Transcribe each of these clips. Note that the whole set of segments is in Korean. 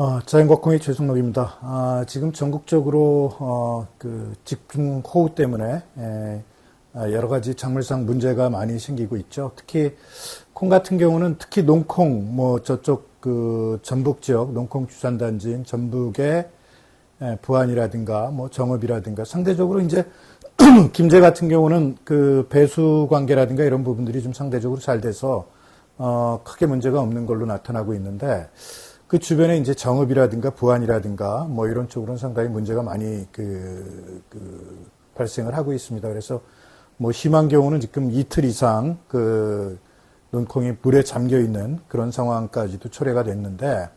어, 자연곡콩의 최승록입니다. 아, 지금 전국적으로 어, 그 집중 호우 때문에 에, 아, 여러 가지 작물상 문제가 많이 생기고 있죠. 특히 콩 같은 경우는 특히 농콩 뭐 저쪽 그 전북 지역 농콩 주산단지인 전북의 에, 부안이라든가 뭐 정읍이라든가 상대적으로 이제 김제 같은 경우는 그 배수 관계라든가 이런 부분들이 좀 상대적으로 잘 돼서 어, 크게 문제가 없는 걸로 나타나고 있는데 그 주변에 이제 정읍이라든가 부안이라든가 뭐 이런 쪽으로는 상당히 문제가 많이 그, 그 발생을 하고 있습니다. 그래서 뭐 심한 경우는 지금 이틀 이상 그 논콩이 물에 잠겨 있는 그런 상황까지도 초래가 됐는데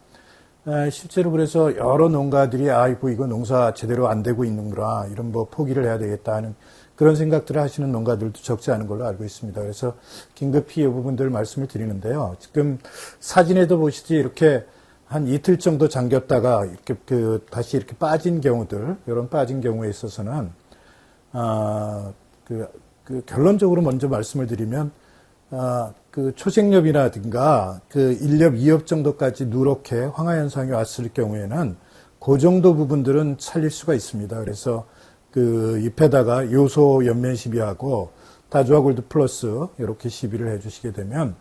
에, 실제로 그래서 여러 농가들이 아이고 이거 농사 제대로 안 되고 있는구나 이런 뭐 포기를 해야 되겠다 하는 그런 생각들을 하시는 농가들도 적지 않은 걸로 알고 있습니다. 그래서 긴급히 이 부분들 말씀을 드리는데요. 지금 사진에도 보시지 이렇게 한 이틀 정도 잠겼다가 이렇게 그 다시 이렇게 빠진 경우들 이런 빠진 경우에 있어서는 아 그 그 결론적으로 먼저 말씀을 드리면 아, 그 초생렵이라든가 그 1렵, 2엽 정도까지 누렇게 황화 현상이 왔을 경우에는 그 정도 부분들은 살릴 수가 있습니다. 그래서 그 잎에다가 요소 연면 시비하고 다주아 골드 플러스 이렇게 시비를 해주시게 되면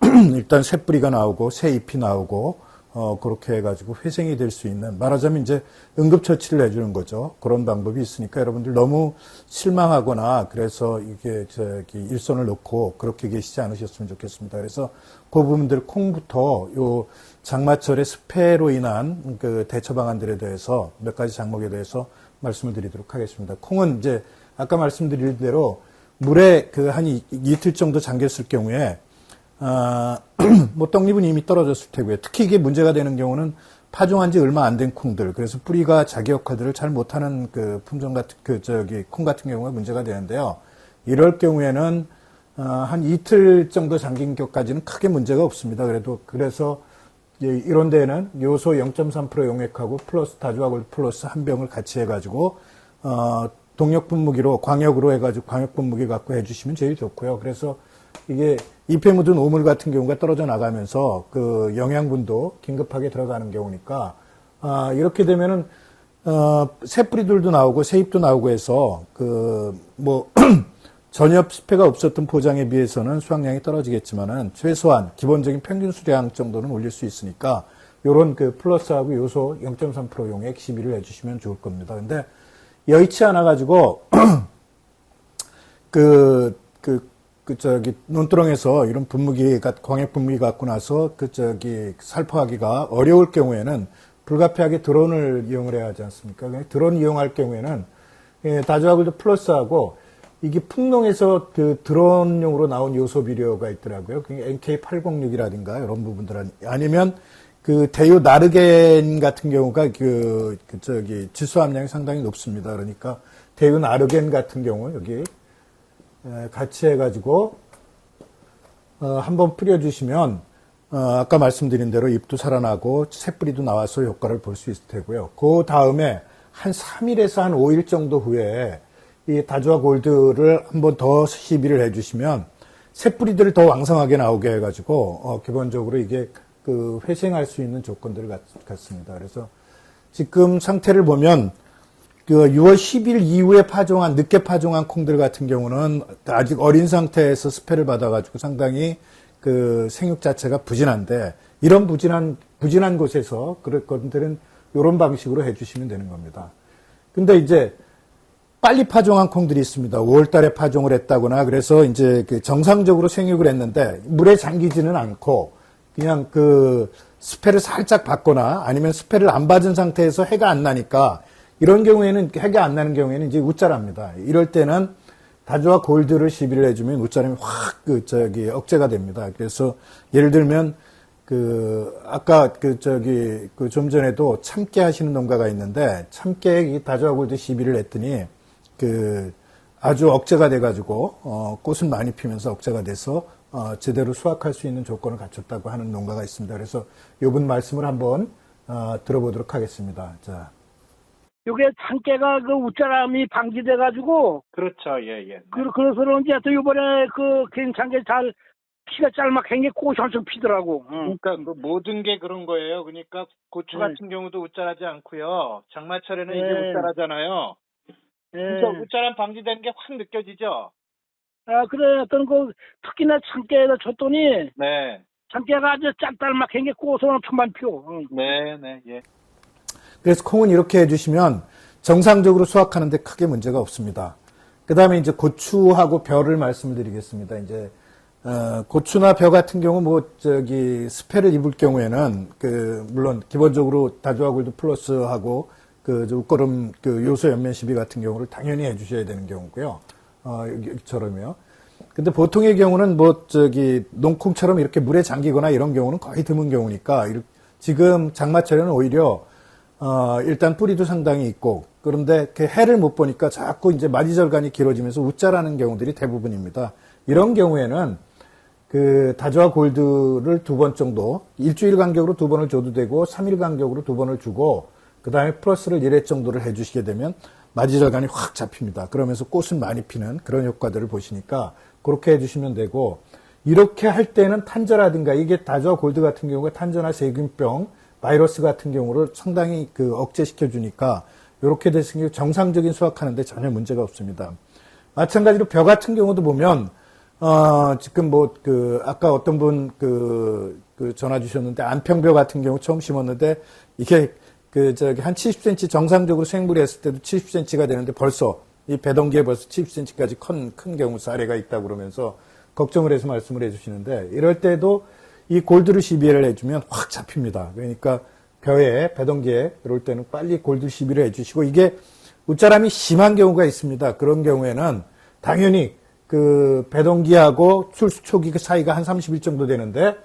일단 새 뿌리가 나오고 새 잎이 나오고 어 그렇게 해가지고 회생이 될 수 있는 말하자면 이제 응급처치를 해주는 거죠. 그런 방법이 있으니까 여러분들 너무 실망하거나 그래서 이게 저기 일손을 놓고 그렇게 계시지 않으셨으면 좋겠습니다. 그래서 그 부분들 콩부터 요 장마철의 습해로 인한 그 대처 방안들에 대해서 몇 가지 장목에 대해서 말씀을 드리도록 하겠습니다. 콩은 이제 아까 말씀드린 대로 물에 그 한 이틀 정도 잠겼을 경우에 아, 뭐 떡잎은 이미 떨어졌을 테고요. 특히 이게 문제가 되는 경우는 파종한 지 얼마 안 된 콩들, 그래서 뿌리가 자기 역할들을 잘 못하는 그 품종 같은 그 저기 콩 같은 경우가 문제가 되는데요. 이럴 경우에는 어, 한 이틀 정도 잠긴 것까지는 크게 문제가 없습니다. 그래도 그래서 이런 데에는 요소 0.3% 용액하고 플러스 다주아골 플러스 한 병을 같이 해가지고 어, 동력 분무기로 광역으로 해가지고 광역 분무기 갖고 해주시면 제일 좋고요. 그래서 이게 잎에 묻은 오물 같은 경우가 떨어져 나가면서 그 영양분도 긴급하게 들어가는 경우니까 아, 이렇게 되면은 어, 새 뿌리들도 나오고 새 잎도 나오고 해서 그 뭐 전엽 습해가 없었던 포장에 비해서는 수확량이 떨어지겠지만은 최소한 기본적인 평균 수량 정도는 올릴 수 있으니까 요런 그 플러스하고 요소 0.3% 용액 시비를 해주시면 좋을 겁니다. 근데 여의치 않아 가지고 그, 그, 그, 저기, 논두렁에서 이런 분무기가, 광역 분무기 갖고 나서 그, 저기, 살포하기가 어려울 경우에는 불가피하게 드론을 이용을 해야 하지 않습니까? 드론 이용할 경우에는 예, 다주아글도 플러스하고 이게 풍농에서 그 드론용으로 나온 요소 비료가 있더라고요. 그게 NK806이라든가 이런 부분들 아니면 그 대유 나르겐 같은 경우가 그, 그 저기 지수 함량이 상당히 높습니다. 그러니까 대유 나르겐 같은 경우 여기 같이 해가지고 어, 한번 뿌려주시면 어, 아까 말씀드린 대로 잎도 살아나고 새뿌리도 나와서 효과를 볼 수 있을 테고요. 그 다음에 한 3일에서 한 5일 정도 후에 이 다주아 골드를 한번 더 시비를 해주시면 새뿌리들을 더 왕성하게 나오게 해가지고 어, 기본적으로 이게 그 회생할 수 있는 조건들 같, 같습니다. 그래서 지금 상태를 보면 그 6월 10일 이후에 파종한 늦게 파종한 콩들 같은 경우는 아직 어린 상태에서 스페를 받아가지고 상당히 그 생육 자체가 부진한데 이런 부진한 부진한 곳에서 그럴 것들은 이런 방식으로 해주시면 되는 겁니다. 근데 이제 빨리 파종한 콩들이 있습니다. 5월달에 파종을 했다거나 그래서 이제 그 정상적으로 생육을 했는데 물에 잠기지는 않고 그냥 그 스페를 살짝 받거나 아니면 스페를 안 받은 상태에서 해가 안 나니까 이런 경우에는 해가 안 나는 경우에는 이제 웃자랍니다. 이럴 때는 다주와 골드를 시비를 해주면 웃자람이 확 그 저기 억제가 됩니다. 그래서 예를 들면 그 아까 그 저기 그 좀 전에도 참깨 하시는 농가가 있는데 참깨 이 다주와 골드 시비를 했더니 그 아주 억제가 돼가지고 어 꽃은 많이 피면서 억제가 돼서 어 제대로 수확할 수 있는 조건을 갖췄다고 하는 농가가 있습니다. 그래서 요분 말씀을 한번 어 들어보도록 하겠습니다. 자. 요게 참깨가 그 웃자람이 방지돼가지고 그렇죠. 예, 예. 네. 그, 그래서 그런지 하여튼 이번에 그 괜찮게 잘 피가 짤막한 게 꽃이 엄청 피더라고. 응. 그러니까 그 모든 게 그런 거예요. 그러니까 고추 네. 같은 경우도 웃자라지 않고요. 장마철에는 네. 이게 웃자라잖아요. 예. 그래서 웃자람 방지되는 게 확 느껴지죠. 아, 그래. 어떤 그, 특히나 참깨에다 줬더니, 네, 참깨가 아주 짤짤막한 게 꽃을 엄청 많이 피워. 응. 네, 네, 예. 그래서 콩은 이렇게 해주시면 정상적으로 수확하는데 크게 문제가 없습니다. 그 다음에 이제 고추하고 벼를 말씀을 드리겠습니다. 이제, 어, 고추나 벼 같은 경우 뭐, 저기, 스페를 입을 경우에는, 그, 물론 기본적으로 다주아 골드 플러스하고 그, 저 웃거름 그 요소 연면 시비 같은 경우를 당연히 해주셔야 되는 경우고요. 어, 여기처럼요. 근데 보통의 경우는 뭐, 저기, 농콩처럼 이렇게 물에 잠기거나 이런 경우는 거의 드문 경우니까, 지금 장마철에는 오히려 어, 일단 뿌리도 상당히 있고, 그런데 그 해를 못 보니까 자꾸 이제 마디절간이 길어지면서 웃자라는 경우들이 대부분입니다. 이런 경우에는 그 다주아 골드를 두 번 정도, 일주일 간격으로 두 번을 줘도 되고, 3일 간격으로 두 번을 주고, 그 다음에 플러스를 1회 정도를 해주시게 되면 마디절간이 확 잡힙니다. 그러면서 꽃은 많이 피는 그런 효과들을 보시니까 그렇게 해주시면 되고, 이렇게 할 때는 탄저라든가 이게 다주아 골드 같은 경우가 탄저나 세균병, 바이러스 같은 경우를 상당히 그 억제시켜 주니까 이렇게 경우 정상적인 수확하는데 전혀 문제가 없습니다. 마찬가지로 벼 같은 경우도 보면 어 지금 뭐 그 아까 어떤 분그 그 전화 주셨는데 안평벼 같은 경우 처음 심었는데 이게 그 저기 한 70cm 정상적으로 생물이 했을 때도 70cm가 되는데 벌써 이 배동기에 벌써 70cm까지 큰, 큰 경우 사례가 있다고 그러면서 걱정을 해서 말씀을 해주시는데 이럴 때도 이 골드를 시비를 해주면 확 잡힙니다. 그러니까 벼에 배동기에 이럴 때는 빨리 골드 시비를 해주시고 이게 웃자람이 심한 경우가 있습니다. 그런 경우에는 당연히 그 배동기하고 출수 초기 그 사이가 한 30일 정도 되는데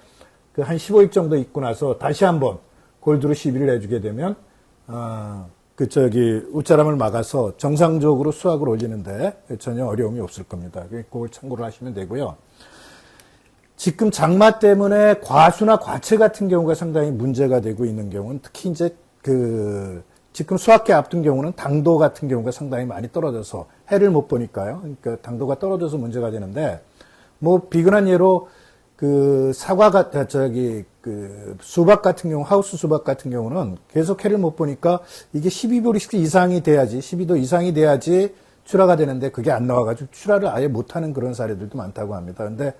그 한 15일 정도 있고 나서 다시 한번 골드로 시비를 해주게 되면 아, 그 저기 웃자람을 막아서 정상적으로 수확을 올리는데 전혀 어려움이 없을 겁니다. 그걸 참고를 하시면 되고요. 지금 장마 때문에 과수나 과채 같은 경우가 상당히 문제가 되고 있는 경우는 특히 이제 그 지금 수확기 앞둔 경우는 당도 같은 경우가 상당히 많이 떨어져서 해를 못 보니까요. 그러니까 당도가 떨어져서 문제가 되는데 뭐 비근한 예로 그 사과 같 저기 그 수박 같은 경우 하우스 수박 같은 경우는 계속 해를 못 보니까 이게 12도리 이상이 돼야지 12도 이상이 돼야지 출하가 되는데 그게 안 나와가지고 출하를 아예 못하는 그런 사례들도 많다고 합니다. 근데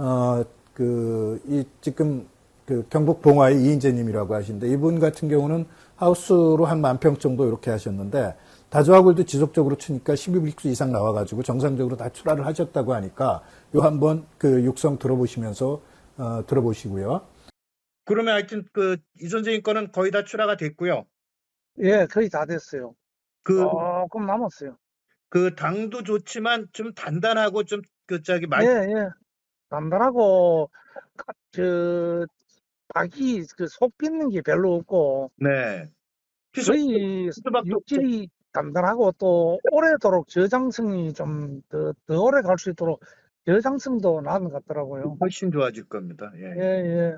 어, 그, 이, 지금, 그, 경북 봉화의 이인재님이라고 하시는데, 이분 같은 경우는 하우스로 한 만 평 정도 이렇게 하셨는데, 다조화골도 지속적으로 치니까 12브릭스 이상 나와가지고 정상적으로 다 출하를 하셨다고 하니까, 요 한번 그 육성 들어보시면서, 어, 들어보시고요. 그러면 하여튼 그 이 선생님 거는 거의 다 출하가 됐고요. 예, 거의 다 됐어요. 그, 조금 남았어요. 그 당도 좋지만 좀 단단하고 좀 그 저기 맛 예, 예. 닭이 그속 빗는 게 별로 없고, 네. 피소 거의 수박도 육질이 단단하고 또 오래도록 저장성이 좀 더, 더 오래 갈 수 있도록 저장성도 나은 것 같더라고요. 훨씬 좋아질 겁니다. 예. 예, 예.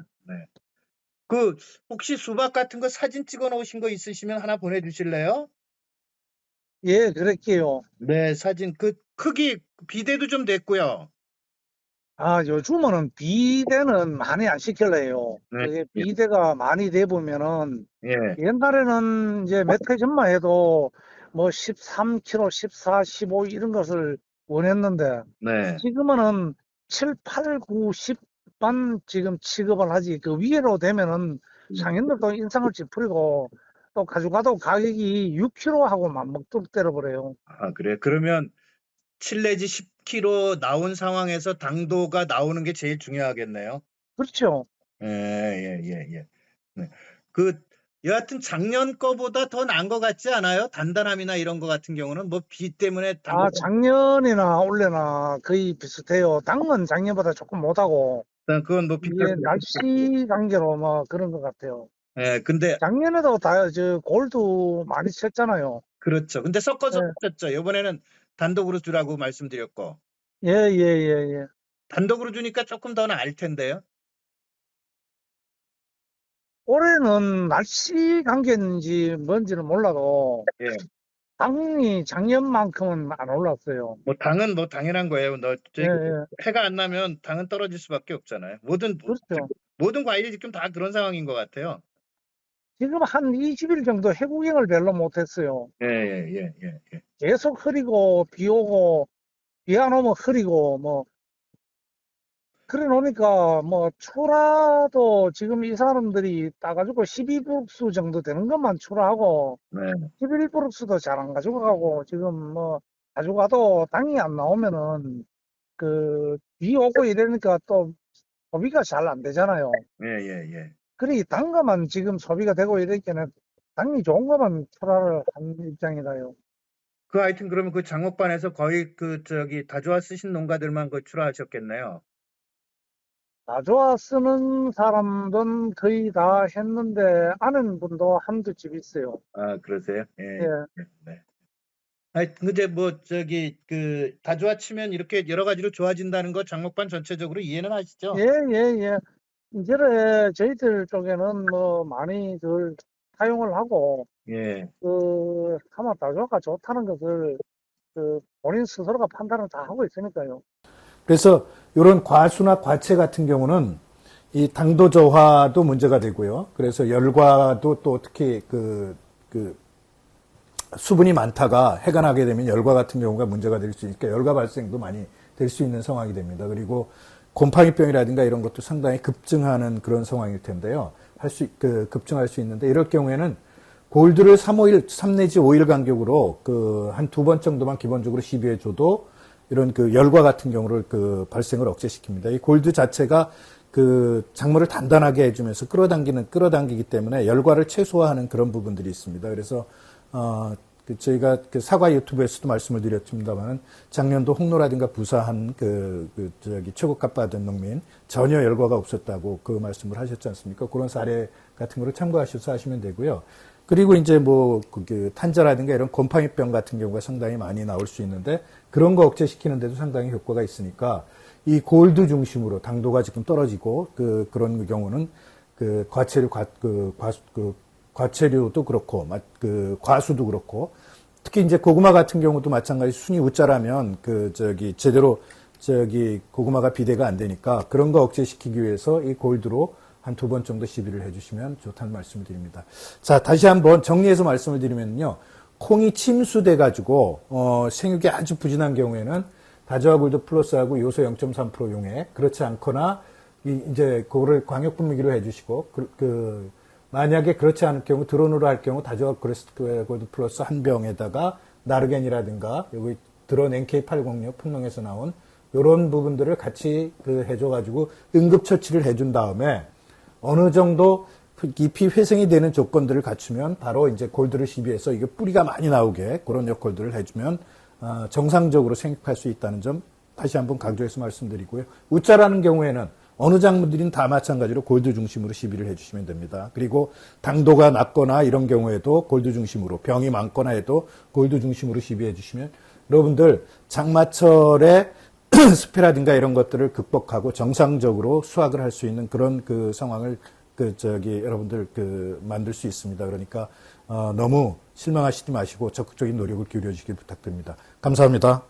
그 혹시 수박 같은 거 사진 찍어 놓으신 거 있으시면 하나 보내 주실래요? 예, 그럴게요. 네, 사진 그 크기 비대도 좀 됐고요. 아, 요즘은 비대는 많이 안 시킬래요. 네. 그게 비대가 많이 돼 보면은 예. 옛날에는 이제 몇 해 전만 해도 뭐 13kg, 14, 15 이런 것을 원했는데 네. 지금은 7, 8, 9, 10만 지금 취급을 하지 그 위로 되면은 상인들도 인상을 찌푸리고 또 가져가도 가격이 6kg하고 맞먹도록 때려버려요. 아, 그래. 그러면 7 내지 10kg 나온 상황에서 당도가 나오는 게 제일 중요하겠네요. 그렇죠. 예, 예, 예, 예. 네. 그 여하튼 작년 거보다 더 나은 것 같지 않아요? 단단함이나 이런 거 같은 경우는 뭐 비 때문에 아, 당도가 작년이나 올해나 거의 비슷해요. 당은 작년보다 조금 못하고 일단 그건 뭐 이게 비슷할 수 날씨 관계로 뭐 그런 것 같아요. 예, 근데 작년에도 다 저 골드 많이 쳤잖아요. 그렇죠. 근데 섞어서 네. 하셨죠. 이번에는 단독으로 주라고 말씀드렸고 예, 예, 예, 예. 단독으로 주니까 조금 더 나을 텐데요. 올해는 날씨 관계인지 뭔지는 몰라도 예. 당이 작년만큼은 안 올랐어요. 뭐 당은 뭐 당연한 거예요. 너 예, 예. 해가 안 나면 당은 떨어질 수밖에 없잖아요. 모든 그렇죠. 모든 과일 지금 다 그런 상황인 것 같아요. 지금 한 20일 정도 해구경을 별로 못했어요. 예, 예, 예, 예, 예. 계속 흐리고 비 오고 비 안 오면 흐리고 뭐 그래 놓으니까 뭐 초라도 지금 이 사람들이 따가지고 12브룩스 정도 되는 것만 초라하고 네. 11브룩스도 잘 안 가지고 가고 지금 뭐 가져가도 당이 안 나오면은 그 비 오고 이러니까 또 소비가 잘 안 되잖아요. 예, 예, 예. 그래 단 것만 지금 소비가 되고 이러니까는 당이 좋은 것만 초라를 한 입장이다요. 그 하여튼 그러면 그 장목반에서 거의 그 저기 다조화 쓰신 농가들만 그 출하하셨겠네요. 나조아 쓰는 사람들은 거의 다 했는데 아는 분도 한두 집 있어요. 아, 그러세요? 예. 예. 네. 아니, 근데 뭐 저기 그 다조화 치면 이렇게 여러 가지로 좋아진다는 거 장목반 전체적으로 이해는 하시죠? 예, 예, 예. 이제 저희들 쪽에는 뭐 많이들 사용을 하고 예. 그 아마 나조아가 좋다는 것을 그 본인 스스로가 판단을 다 하고 있으니까요. 그래서 이런 과수나 과채 같은 경우는 이 당도 저하도 문제가 되고요. 그래서 열과도 또 특히 그, 그 수분이 많다가 해가 나게 되면 열과 같은 경우가 문제가 될 수 있으니까 열과 발생도 많이 될 수 있는 상황이 됩니다. 그리고 곰팡이병이라든가 이런 것도 상당히 급증하는 그런 상황일 텐데요. 할 수, 그, 급증할 수 있는데 이럴 경우에는 골드를 3, 5일, 3 내지 5일 간격으로 그 한 두 번 정도만 기본적으로 시비해 줘도 이런 그 열과 같은 경우를 그 발생을 억제시킵니다. 이 골드 자체가 그 작물을 단단하게 해주면서 끌어당기는 끌어당기기 때문에 열과를 최소화하는 그런 부분들이 있습니다. 그래서 어, 그 저희가 그 사과 유튜브에서도 말씀을 드렸습니다만 작년도 홍로라든가 부사한 그, 그 저기 최고값 받은 농민 전혀 열과가 없었다고 그 말씀을 하셨지 않습니까? 그런 사례 같은 거를 참고하셔서 하시면 되고요. 그리고 이제 뭐, 그, 그 탄저라든가 이런 곰팡이병 같은 경우가 상당히 많이 나올 수 있는데 그런 거 억제시키는데도 상당히 효과가 있으니까 이 골드 중심으로 당도가 지금 떨어지고 그, 그런 경우는 그 과체류, 과, 그, 과수, 그, 과체류도 그렇고, 마- 그, 과수도 그렇고, 특히 이제 고구마 같은 경우도 마찬가지 순위 우짜라면 그, 저기, 제대로 저기, 고구마가 비대가 안 되니까 그런 거 억제시키기 위해서 이 골드로 한 두 번 정도 시비를 해주시면 좋다는 말씀을 드립니다. 자, 다시 한번 정리해서 말씀을 드리면요. 콩이 침수돼 가지고 어, 생육이 아주 부진한 경우에는 다저와 골드 플러스하고 요소 0.3% 용해 그렇지 않거나 이, 이제 그거를 광역 분무기로 해주시고 그, 그 만약에 그렇지 않을 경우 드론으로 할 경우 다저와 골드 플러스 한 병에다가 나르겐이라든가 여기 드론 NK806 품목에서 나온 이런 부분들을 같이 그 해줘가지고 응급 처치를 해준 다음에 어느 정도 잎이 회생이 되는 조건들을 갖추면 바로 이제 골드를 시비해서 이게 뿌리가 많이 나오게 그런 역할들을 해주면 어, 정상적으로 생육할 수 있다는 점 다시 한번 강조해서 말씀드리고요. 우짜라는 경우에는 어느 작물들은 다 마찬가지로 골드 중심으로 시비를 해주시면 됩니다. 그리고 당도가 낮거나 이런 경우에도 골드 중심으로 병이 많거나 해도 골드 중심으로 시비해 주시면 여러분들 장마철에 습해라든가 이런 것들을 극복하고 정상적으로 수확을 할 수 있는 그런 그 상황을 그 저기 여러분들 그 만들 수 있습니다. 그러니까 어, 너무 실망하시지 마시고 적극적인 노력을 기울여 주시길 부탁드립니다. 감사합니다.